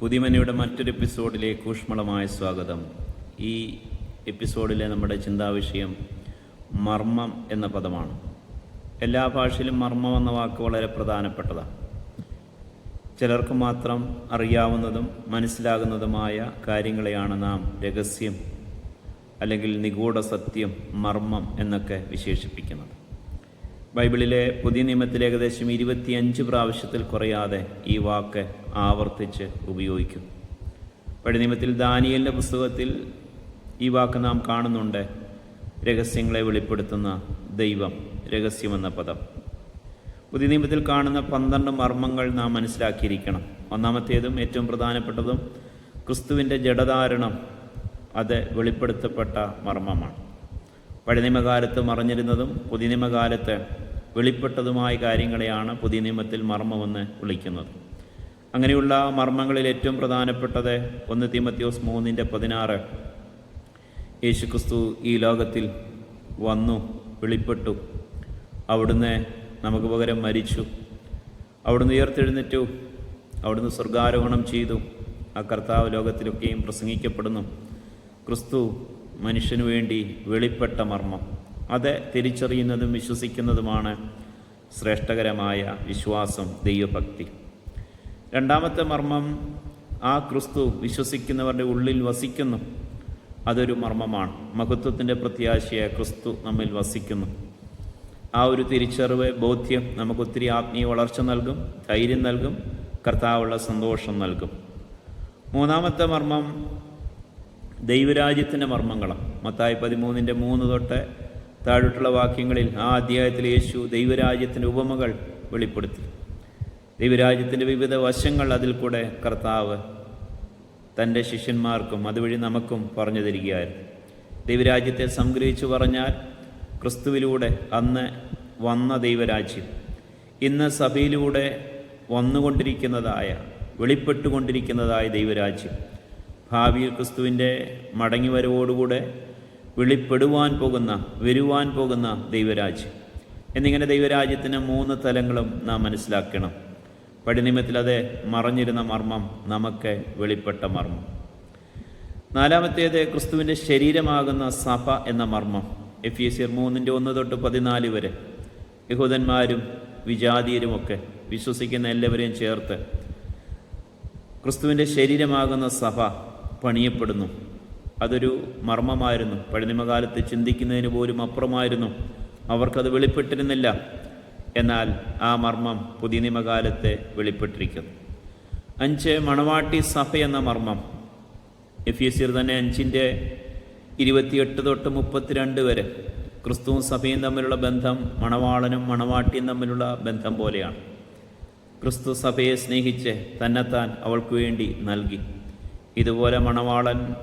പുതിമനയുടെ മറ്റൊരു എപ്പിസോഡിലേക്ക് ഊഷ്മളമായ സ്വാഗതം. ഈ എപ്പിസോഡിലെ നമ്മുടെ ചിന്താവിഷയം മർമ്മം എന്ന പദമാണ്. എല്ലാ ഭാഷയിലും മർമ്മം എന്ന വാക്ക് വളരെ പ്രധാനപ്പെട്ടതാണ്. ചിലർക്ക് മാത്രം അറിയാവുന്നതും മനസ്സിലാകുന്നതുമായ കാര്യങ്ങളെയാണ് നാം രഹസ്യം അല്ലെങ്കിൽ നിഗൂഢ സത്യം മർമ്മം എന്നൊക്കെ വിശേഷിപ്പിക്കുന്നത്. ബൈബിളിലെ പുതിയ നിയമത്തിൽ ഏകദേശം ഇരുപത്തിയഞ്ച് പ്രാവശ്യത്തിൽ കുറയാതെ ഈ വാക്ക് ആവർത്തിച്ച് ഉപയോഗിക്കും. പഴയ നിയമത്തിൽ ദാനിയലിന്റെ പുസ്തകത്തിൽ ഈ വാക്ക് നാം കാണുന്നുണ്ട്. രഹസ്യങ്ങളെ വെളിപ്പെടുത്തുന്ന ദൈവം രഹസ്യമെന്ന പദം. പുതിയ നിയമത്തിൽ കാണുന്ന പന്ത്രണ്ട് മർമ്മങ്ങൾ നാം മനസ്സിലാക്കിയിരിക്കണം. ഒന്നാമത്തേതും ഏറ്റവും പ്രധാനപ്പെട്ടതും ക്രിസ്തുവിന്റെ ജഡധാരണം അത് വെളിപ്പെടുത്തപ്പെട്ട മർമ്മമാണ്. പഴയ നിയമകാലത്ത് മറഞ്ഞിരുന്നതും പുതിയ നിയമകാലത്ത് വെളിപ്പെട്ടതുമായ കാര്യങ്ങളെയാണ് പുതിയ നിയമത്തിൽ മർമ്മമെന്ന് വിളിക്കുന്നത്. അങ്ങനെയുള്ള മർമ്മങ്ങളിൽ ഏറ്റവും പ്രധാനപ്പെട്ടത് ഒന്ന് തീമത്യോസ് മൂന്നിന്റെ പതിനാറ്. യേശുക്രിസ്തു ഈ ലോകത്തിൽ വന്നു വെളിപ്പെട്ടു. അവിടുന്ന് നമുക്ക് പകരം മരിച്ചു. അവിടുന്ന് ഉയർത്തെഴുന്നേറ്റു. അവിടുന്ന് സ്വർഗാരോഹണം ചെയ്തു. ആ കർത്താവ് ലോകത്തിലൊക്കെയും പ്രസംഗിക്കപ്പെടുന്നു. ക്രിസ്തു മനുഷ്യനു വേണ്ടി വെളിപ്പെട്ട മർമ്മം. അത് തിരിച്ചറിയുന്നതും വിശ്വസിക്കുന്നതുമാണ് ശ്രേഷ്ഠകരമായ വിശ്വാസം ദൈവഭക്തി. രണ്ടാമത്തെ മർമ്മം ആ ക്രിസ്തു വിശ്വസിക്കുന്നവരുടെ ഉള്ളിൽ വസിക്കുന്നു. അതൊരു മർമ്മമാണ്. മഹത്വത്തിന്റെ പ്രത്യാശയെ ക്രിസ്തു നമ്മിൽ വസിക്കുന്നു. ആ ഒരു തിരിച്ചറിവ് ബോധ്യം നമുക്ക് ഒത്തിരി ആത്മീയ വളർച്ച നൽകും ധൈര്യം നൽകും കർത്താവുള്ള സന്തോഷം നൽകും. മൂന്നാമത്തെ മർമ്മം ദൈവരാജ്യത്തിന്റെ മർമ്മങ്ങളാണ്. മത്തായി പതിമൂന്നിന്റെ മൂന്ന് തൊട്ട് താഴോട്ടുള്ള വാക്യങ്ങളിൽ ആ അധ്യായത്തിൽ യേശു ദൈവരാജ്യത്തിന്റെ ഉപമകൾ വെളിപ്പെടുത്തി. ദൈവരാജ്യത്തിന്റെ വിവിധ വശങ്ങൾ അതിൽ കൂടെ കർത്താവ് തന്റെ ശിഷ്യന്മാർക്കും അതുവഴി നമുക്കും പറഞ്ഞു തരികയായിരുന്നു ദൈവരാജ്യത്തെ സംഗ്രഹിച്ചു പറഞ്ഞാൽ ക്രിസ്തുവിലൂടെ അന്ന് വന്ന ദൈവരാജ്യം ഇന്ന് സഭയിലൂടെ വന്നുകൊണ്ടിരിക്കുന്നതായ വെളിപ്പെട്ടുകൊണ്ടിരിക്കുന്നതായ ദൈവരാജ്യം ഭാവിയിൽ ക്രിസ്തുവിന്റെ മടങ്ങിവരവോടുകൂടെ വെളിപ്പെടുവാൻ പോകുന്ന വരുവാൻ പോകുന്ന ദൈവരാജ്യം. എന്നിങ്ങനെ ദൈവരാജ്യത്തിന് മൂന്ന് തലങ്ങളും നാം മനസ്സിലാക്കണം. പടിനിമത്തിൽ അത് മറഞ്ഞിരുന്ന മർമ്മം നമുക്ക് വെളിപ്പെട്ട മർമ്മം. നാലാമത്തേത് ക്രിസ്തുവിന്റെ ശരീരമാകുന്ന സഭ എന്ന മർമ്മം. എഫ് എ സിയർ മൂന്നിന്റെ ഒന്ന് തൊട്ട് പതിനാല് വരെ. യഹൂദന്മാരും വിജാതീയരുമൊക്കെ വിശ്വസിക്കുന്ന എല്ലാവരെയും ചേർത്ത് ക്രിസ്തുവിന്റെ ശരീരമാകുന്ന സഭ പണിയപ്പെടുന്നു. അതൊരു മർമ്മമായിരുന്നു. പഴനിമകാലത്ത് ചിന്തിക്കുന്നതിന് പോലും അപ്പുറമായിരുന്നു. അവർക്കത് വെളിപ്പെട്ടിരുന്നില്ല. എന്നാൽ ആ മർമ്മം പുതിയ നിയമകാലത്തെ വെളിപ്പെട്ടിരിക്കുന്നു. അഞ്ച് മണവാട്ടി സഭ എന്ന മർമ്മം. എഫ് എസ് സി തന്നെ അഞ്ചിന്റെ ഇരുപത്തിയെട്ട് തൊട്ട് മുപ്പത്തിരണ്ട് വരെ ക്രിസ്തുവും സഭയും തമ്മിലുള്ള ബന്ധം മണവാളനും മണവാട്ടിയും തമ്മിലുള്ള ബന്ധം പോലെയാണ്. ക്രിസ്തു സഭയെ സ്നേഹിച്ച് തന്നെത്താൻ അവൾക്ക് വേണ്ടി നൽകി. ഇതുപോലെ മണവാളൻ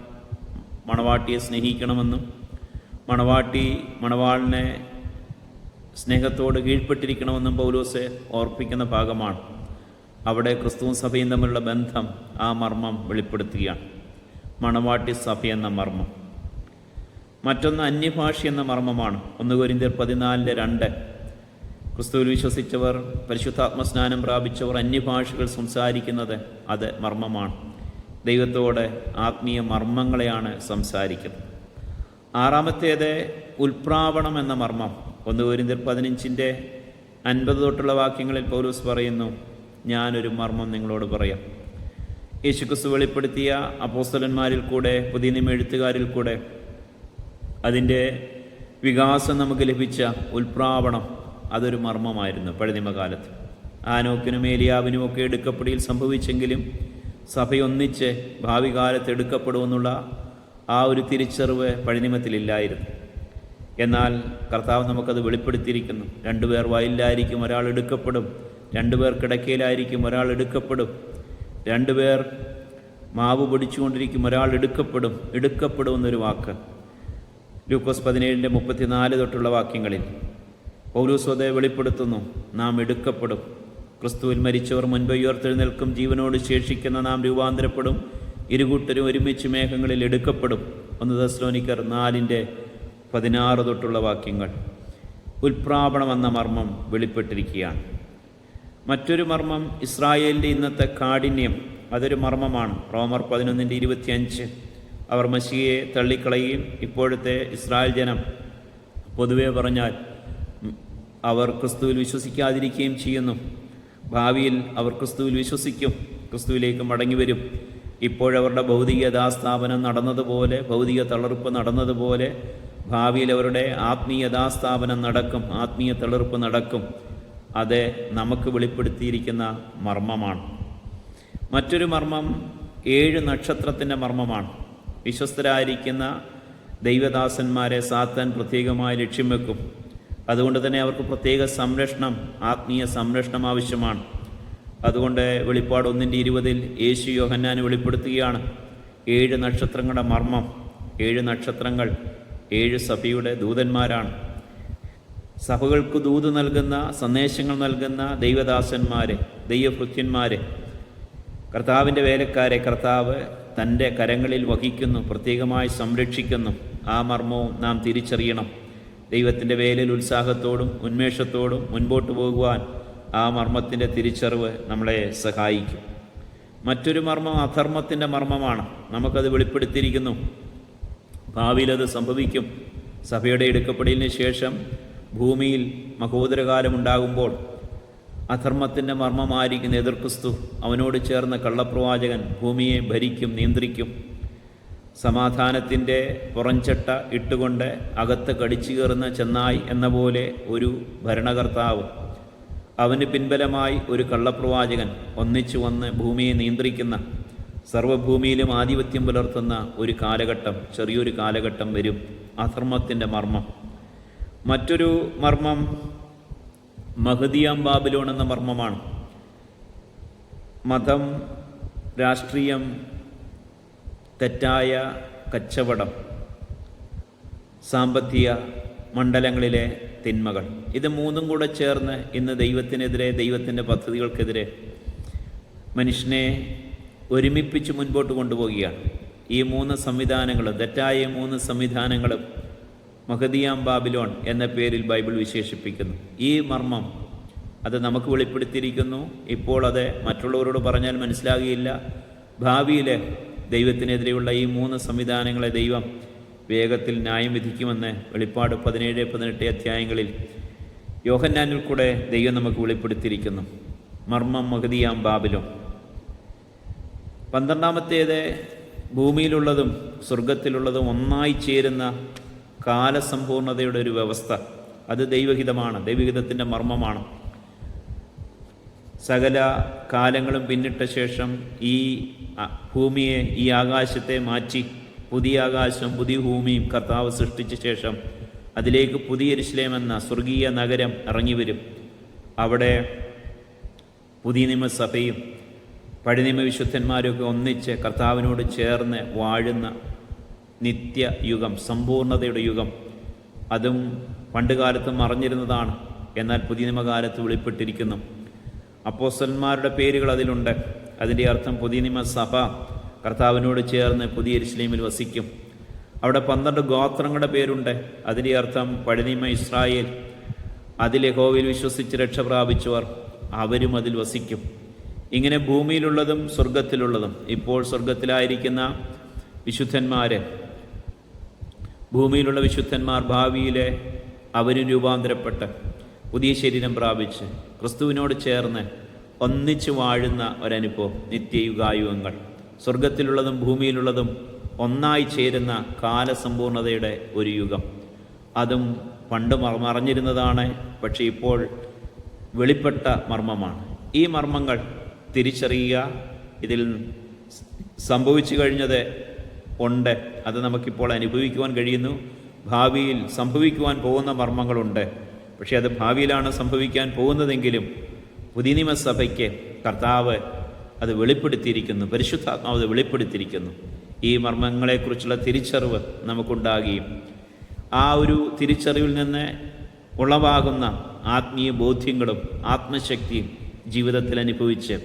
മണവാട്ടിയെ സ്നേഹിക്കണമെന്നും മണവാട്ടി മണവാളിനെ സ്നേഹത്തോട് കീഴ്പ്പെട്ടിരിക്കണമെന്നും പൗലോസ് ഓർപ്പിക്കുന്ന ഭാഗമാണ്. അവിടെ ക്രിസ്തുവും സഭയും തമ്മിലുള്ള ബന്ധം ആ മർമ്മം വെളിപ്പെടുത്തുകയാണ്. മണവാട്ടി സഭ എന്ന മർമ്മം. മറ്റൊന്ന് അന്യഭാഷ എന്ന മർമ്മമാണ്. ഒന്ന് കൊരിന്തിയർ പതിനാലിന്റെ രണ്ട്. ക്രിസ്തുവിൽ വിശ്വസിച്ചവർ പരിശുദ്ധാത്മസ്നാനം പ്രാപിച്ചവർ അന്യഭാഷകൾ സംസാരിക്കുന്നത് അത് മർമ്മമാണ്. ദൈവത്തോടെ ആത്മീയ മർമ്മങ്ങളെയാണ് സംസാരിക്കുന്നത്. ആറാമത്തേത് ഉൽപ്രാവണം എന്ന മർമ്മം. ഒന്ന് ഒരുന്തിർ പതിനഞ്ചിന്റെ അൻപത് തൊട്ടുള്ള വാക്യങ്ങളിൽ പൗലൂസ് പറയുന്നു ഞാനൊരു മർമ്മം നിങ്ങളോട് പറയാം. യേശുക്രിസ്തു വെളിപ്പെടുത്തിയ അപ്പോസ്തലന്മാരിൽ കൂടെ പുതിയ നിയമ എഴുത്തുകാരിൽ കൂടെ അതിന്റെ വികാസം നമുക്ക് ലഭിച്ച ഉൽപ്രാവണം അതൊരു മർമ്മമായിരുന്നു പഴനിമകാലത്ത് ആനോക്കിനും ഏലിയാവിനും ഒക്കെ എടുക്കപ്പെടിയിൽ സംഭവിച്ചെങ്കിലും സഭയൊന്നിച്ച് ഭാവി കാലത്ത് എടുക്കപ്പെടുമെന്നുള്ള ആ ഒരു തിരിച്ചറിവ് പഴനിമത്തിലില്ലായിരുന്നു എന്നാൽ കർത്താവ് നമുക്കത് വെളിപ്പെടുത്തിയിരിക്കുന്നു. രണ്ടുപേർ വയലിലായിരിക്കും ഒരാൾ എടുക്കപ്പെടും. രണ്ടുപേർ കിടക്കയിലായിരിക്കും ഒരാൾ എടുക്കപ്പെടും. രണ്ടുപേർ മാവ് പൊടിച്ചുകൊണ്ടിരിക്കും ഒരാൾ എടുക്കപ്പെടും. എടുക്കപ്പെടും എന്നൊരു വാക്ക്. ലൂക്കോസ് പതിനേഴിന്റെ മുപ്പത്തിനാല് തൊട്ടുള്ള വാക്യങ്ങളിൽ പൗരൂസ്വതയെ വെളിപ്പെടുത്തുന്നു. നാം എടുക്കപ്പെടും. ക്രിസ്തുവിൽ മരിച്ചവർ മുൻപ് ഉയർത്തെഴുന്നേൽക്കും ജീവനോട് ശേഷിക്കുന്ന നാം രൂപാന്തരപ്പെടും ഇരുകൂട്ടരും ഒരുമിച്ച് മേഘങ്ങളിൽ എടുക്കപ്പെടും. ഒന്ന് ദസ്ലോനിക്കർ നാലിന്റെ പതിനാറ് തൊട്ടുള്ള വാക്യങ്ങൾ. ഉൽപ്രാപണം എന്ന മർമ്മം വെളിപ്പെട്ടിരിക്കുകയാണ്. മറ്റൊരു മർമ്മം ഇസ്രായേലിന്റെ ഇന്നത്തെ കാഠിന്യം. അതൊരു മർമ്മമാണ്. റോമർ പതിനൊന്നിന്റെ ഇരുപത്തിയഞ്ച്. അവർ മഷിയെ തള്ളിക്കളയും ഇപ്പോഴത്തെ ഇസ്രായേൽ ജനം പൊതുവേ പറഞ്ഞാൽ അവർ ക്രിസ്തുവിൽ വിശ്വസിക്കാതിരിക്കുകയും ചെയ്യുന്നു. ഭാവിയിൽ അവർ ക്രിസ്തുവിൽ വിശ്വസിക്കും ക്രിസ്തുവിലേക്ക് മടങ്ങിവരും. ഇപ്പോഴവരുടെ ഭൗതിക യഥാസ്ഥാപനം നടന്നതുപോലെ ഭൗതിക തളർപ്പ് നടന്നതുപോലെ ഭാവിയിൽ അവരുടെ ആത്മീയ യഥാസ്ഥാപനം നടക്കും ആത്മീയ തളർപ്പ് നടക്കും. അത് നമുക്ക് വെളിപ്പെടുത്തിയിരിക്കുന്ന മർമ്മമാണ്. മറ്റൊരു മർമ്മം ഏഴ് നക്ഷത്രത്തിന്റെ മർമ്മമാണ്. വിശ്വസ്തരായിരിക്കുന്ന ദൈവദാസന്മാരെ സാത്താൻ പ്രത്യേകമായി ലക്ഷ്യം വെക്കും. അതുകൊണ്ട് തന്നെ അവർക്ക് പ്രത്യേക സംരക്ഷണം ആത്മീയ സംരക്ഷണം ആവശ്യമാണ്. അതുകൊണ്ട് വെളിപ്പാട് ഒന്നിന്റെ ഇരുപതിൽ യേശു യോഹന്നാന് വെളിപ്പെടുത്തുകയാണ്. ഏഴ് നക്ഷത്രങ്ങളുടെ മർമ്മം ഏഴ് നക്ഷത്രങ്ങൾ ഏഴ് സഭയുടെ ദൂതന്മാരാണ്. സഭകൾക്ക് ദൂത് നൽകുന്ന സന്ദേശങ്ങൾ നൽകുന്ന ദൈവദാസന്മാരെ ദൈവഭൃത്യന്മാരെ കർത്താവിന്റെ വേലക്കാരെ കർത്താവ് തന്റെ കരങ്ങളിൽ വഹിക്കുന്നു പ്രത്യേകമായി സംരക്ഷിക്കുന്നു. ആ മർമ്മവും നാം തിരിച്ചറിയണം. ദൈവത്തിന്റെ വേലിൽ ഉത്സാഹത്തോടും ഉന്മേഷത്തോടും മുൻപോട്ട് പോകുവാൻ ആ മർമ്മത്തിന്റെ തിരിച്ചറിവ് നമ്മളെ സഹായിക്കും. മറ്റൊരു മർമ്മം അധർമ്മത്തിന്റെ മർമ്മമാണ്. നമുക്കത് വെളിപ്പെടുത്തിയിരിക്കുന്നു. ഭാവിയിൽ അത് സംഭവിക്കും. സഭയുടെ എടുക്കപ്പെടലിന് ശേഷം ഭൂമിയിൽ മഹോദരകാലമുണ്ടാകുമ്പോൾ അധർമ്മത്തിന്റെ മർമ്മമായിരിക്കുന്ന എതിർക്രിസ്തു അവനോട് ചേർന്ന കള്ളപ്രവാചകൻ ഭൂമിയെ ഭരിക്കും നിയന്ത്രിക്കും. സമാധാനത്തിന്റെ പുറംചട്ട ഇട്ടുകൊണ്ട് അകത്ത് കടിച്ചു കയറുന്ന ചെന്നായി എന്ന പോലെ ഒരു ഭരണകർത്താവ് അവന് പിൻബലമായി ഒരു കള്ളപ്രവാചകൻ ഒന്നിച്ചു വന്ന് ഭൂമിയെ നിയന്ത്രിക്കുന്ന സർവഭൂമിയിലും ആധിപത്യം പുലർത്തുന്ന ഒരു കാലഘട്ടം ചെറിയൊരു കാലഘട്ടം വരും. അധർമ്മത്തിന്റെ മർമ്മം. മറ്റൊരു മർമ്മം മഹദിയാം ബാബിലോൺ എന്ന മർമ്മമാണ്. മതം രാഷ്ട്രീയം തെറ്റായ കച്ചവടം സാമ്പത്തിക മണ്ഡലങ്ങളിലെ തിന്മകൾ. ഇത് മൂന്നും കൂടെ ചേർന്ന് ഇന്ന് ദൈവത്തിനെതിരെ ദൈവത്തിന്റെ പദ്ധതികൾക്കെതിരെ മനുഷ്യനെ ഒരുമിപ്പിച്ച് മുൻപോട്ട് കൊണ്ടുപോവുകയാണ്. ഈ മൂന്ന് സംവിധാനങ്ങളും തെറ്റായ മൂന്ന് സംവിധാനങ്ങളും മഹദിയാം ബാബിലോൺ എന്ന പേരിൽ ബൈബിൾ വിശേഷിപ്പിക്കുന്നു. ഈ മർമ്മം അത് നമുക്ക് വെളിപ്പെടുത്തിയിരിക്കുന്നു. ഇപ്പോൾ അത് മറ്റുള്ളവരോട് പറഞ്ഞാൽ മനസ്സിലാകുകയില്ല. ഭാവിയിൽ ദൈവത്തിനെതിരെയുള്ള ഈ മൂന്ന് സംവിധാനങ്ങളെ ദൈവം വേഗത്തിൽ ന്യായം വിധിക്കുമെന്ന് വെളിപ്പാട് പതിനേഴ് പതിനെട്ട് അധ്യായങ്ങളിൽ യോഹന്നാനിൽ കൂടെ ദൈവം നമുക്ക് വെളിപ്പെടുത്തിയിരിക്കുന്നു. മർമ്മം മഹതിയാം ബാബിലും പന്ത്രണ്ടാമത്തേത് ഭൂമിയിലുള്ളതും സ്വർഗത്തിലുള്ളതും ഒന്നായി ചേരുന്ന കാലസമ്പൂർണതയുടെ ഒരു വ്യവസ്ഥ. അത് ദൈവഹിതമാണ് ദൈവഹിതത്തിന്റെ മർമ്മമാണ്. സകല കാലങ്ങളും പിന്നിട്ട ശേഷം ഈ ഭൂമിയെ ഈ ആകാശത്തെ മാറ്റി പുതിയ ആകാശം പുതിയ ഭൂമിയും കർത്താവ് സൃഷ്ടിച്ച ശേഷം അതിലേക്ക് പുതിയ ഇസ്ലേം എന്ന സ്വർഗീയ നഗരം ഇറങ്ങി വരും അവിടെ പുതിയ നിയമസഭയും പഴയ വിശുദ്ധന്മാരൊക്കെ ഒന്നിച്ച് കർത്താവിനോട് ചേർന്ന് വാഴുന്ന നിത്യയുഗം സമ്പൂർണതയുടെ യുഗം. അതും പണ്ടുകാലത്ത് മറഞ്ഞിരുന്നതാണ്. എന്നാൽ പുതിയ നിയമകാലത്ത് വെളിപ്പെട്ടിരിക്കുന്നു. അപ്പോസ്റ്റന്മാരുടെ പേരുകൾ അതിലുണ്ട്. അതിന്റെ അർത്ഥം പുതിയ നിയമസഭ കർത്താവിനോട് ചേർന്ന് പുതിയ ഇസ്ലീമിൽ വസിക്കും. അവിടെ പന്ത്രണ്ട് ഗോത്രങ്ങളുടെ പേരുണ്ട്. അതിന്റെ അർത്ഥം പഴനിമ ഇസ്രായേൽ. അതിൽ ഹോവിൽ വിശ്വസിച്ച് രക്ഷ പ്രാപിച്ചവർ അവരും അതിൽ വസിക്കും. ഇങ്ങനെ ഭൂമിയിലുള്ളതും സ്വർഗത്തിലുള്ളതും ഇപ്പോൾ സ്വർഗത്തിലായിരിക്കുന്ന വിശുദ്ധന്മാരെ ഭൂമിയിലുള്ള വിശുദ്ധന്മാർ ഭാവിയിലെ അവരും രൂപാന്തരപ്പെട്ട് പുതിയ ശരീരം പ്രാപിച്ച് ക്രിസ്തുവിനോട് ചേർന്ന് ഒന്നിച്ചു വാഴുന്ന ഒരനുഭവം നിത്യയുഗായുഗങ്ങൾ. സ്വർഗത്തിലുള്ളതും ഭൂമിയിലുള്ളതും ഒന്നായി ചേരുന്ന കാലസമ്പൂർണതയുടെ ഒരു യുഗം. അതും പണ്ട് മറഞ്ഞിരുന്നതാണ് പക്ഷേ ഇപ്പോൾ വെളിപ്പെട്ട മർമ്മമാണ്. ഈ മർമ്മങ്ങൾ തിരിച്ചറിയുക ഇതിൽ സംഭവിച്ചു കഴിഞ്ഞത് ഉണ്ട്. അത് നമുക്കിപ്പോൾ അനുഭവിക്കുവാൻ കഴിയുന്നു. ഭാവിയിൽ സംഭവിക്കുവാൻ പോകുന്ന മർമ്മങ്ങളുണ്ട്. പക്ഷേ അത് ഭാവിയിലാണ് സംഭവിക്കാൻ പോകുന്നതെങ്കിലും പുതിയ നിയമസഭയ്ക്ക് കർത്താവ് അത് വെളിപ്പെടുത്തിയിരിക്കുന്നു. പരിശുദ്ധാത്മാവ് അത് വെളിപ്പെടുത്തിയിരിക്കുന്നു. ഈ മർമ്മങ്ങളെക്കുറിച്ചുള്ള തിരിച്ചറിവ് നമുക്കുണ്ടാകുകയും ആ ഒരു തിരിച്ചറിവിൽ നിന്ന് ഉളവാകുന്ന ആത്മീയ ബോധ്യങ്ങളും ആത്മശക്തിയും ജീവിതത്തിൽ അനുഭവിച്ച്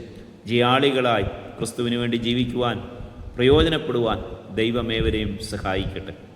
ജിയാളികളായി ക്രിസ്തുവിന് വേണ്ടി ജീവിക്കുവാൻ പ്രയോജനപ്പെടുവാൻ ദൈവമേവരെയും സഹായിക്കട്ടെ.